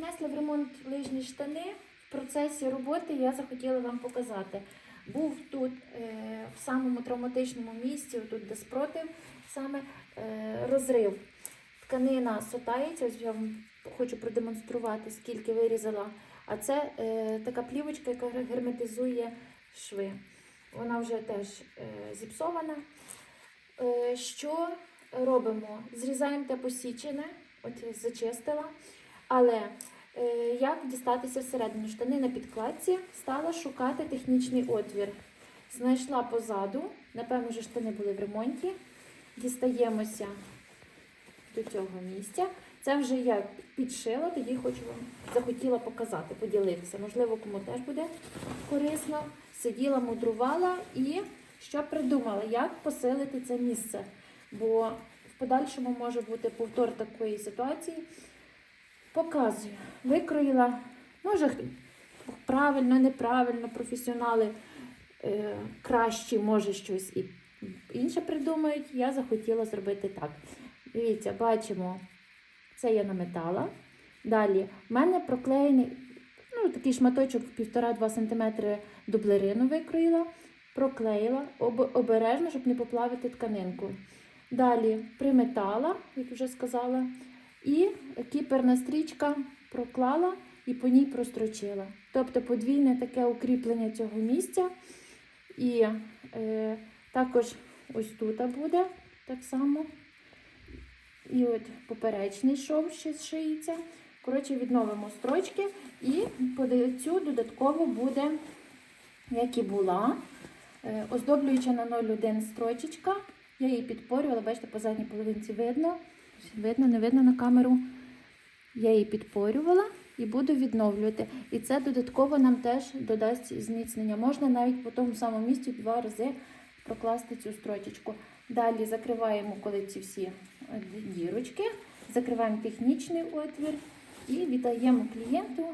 внесли в ремонт лижні штани. В процесі роботи я захотіла вам показати. Був тут е, в самому травматичному місці, тут де спротив, саме е, розрив. Тканина сотається, ось я вам хочу продемонструвати, скільки вирізала. А це е, така плівочка, яка герметизує шви. Вона вже теж зіпсована. Що робимо? Зрізаємо те посічене, от зачистила. Але як дістатися всередину? Штани на підкладці, стала шукати технічний отвір. Знайшла позаду, напевно, вже штани були в ремонті. Дістаємося до цього місця. Це вже я підшила, тоді хочу вам захотіла показати, поділитися. Можливо, кому теж буде корисно. Сиділа, мудрувала і що придумала, як посилити це місце. Бо в подальшому може бути повтор такої ситуації. Показую. Викроїла, може правильно, неправильно, професіонали е, кращі, може щось і інше придумають. Я захотіла зробити так. Дивіться, бачимо, це я наметала. Далі в мене проклеєний ну, такий шматочок 1,5-2 см дублерину викроїла, проклеїла об, обережно, щоб не поплавити тканинку. Далі приметала, як вже сказала, і кіперна стрічка проклала і по ній прострочила. Тобто подвійне таке укріплення цього місця. І е, також ось тут буде так само. І от поперечний шов ще зшиється. Коротше, відновимо строчки. І по цю додатково буде, як і була, е, оздоблююча на 0,1 строчечка. Я її підпорювала, бачите, по задній половинці видно. Видно, не видно на камеру. Я її підпорювала і буду відновлювати. І це додатково нам теж додасть зміцнення. Можна навіть по тому самому місці два рази прокласти цю строчечку. Далі закриваємо, коли ці всі е, дірочки, закриваємо технічний отвір і віддаємо клієнту